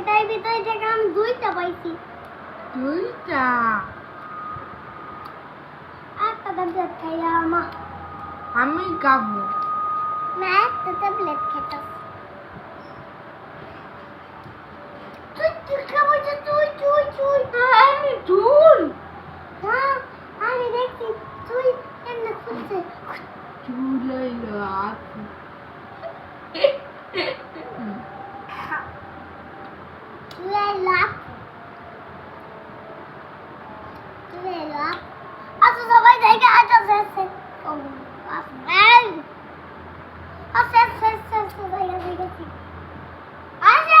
এটাই ভিতরে থেকে আমি দুইটা পাইছি। দুইটা? একটা ট্যাবলেট খাইয়া আমা। আমি গাবো না একটা ট্যাবলেট খেতাম তুই তুই খাব যে তুই তুই তুই। আমি চুল না আমি দেখছি তুই এমনি খুলছে? চুল হইল আপু তুই লাভ? তুই লাভ? আচ্ছা সবাই দেখে আচ্ছা শেষে শেষ সবাই দেখেছি আচ্ছা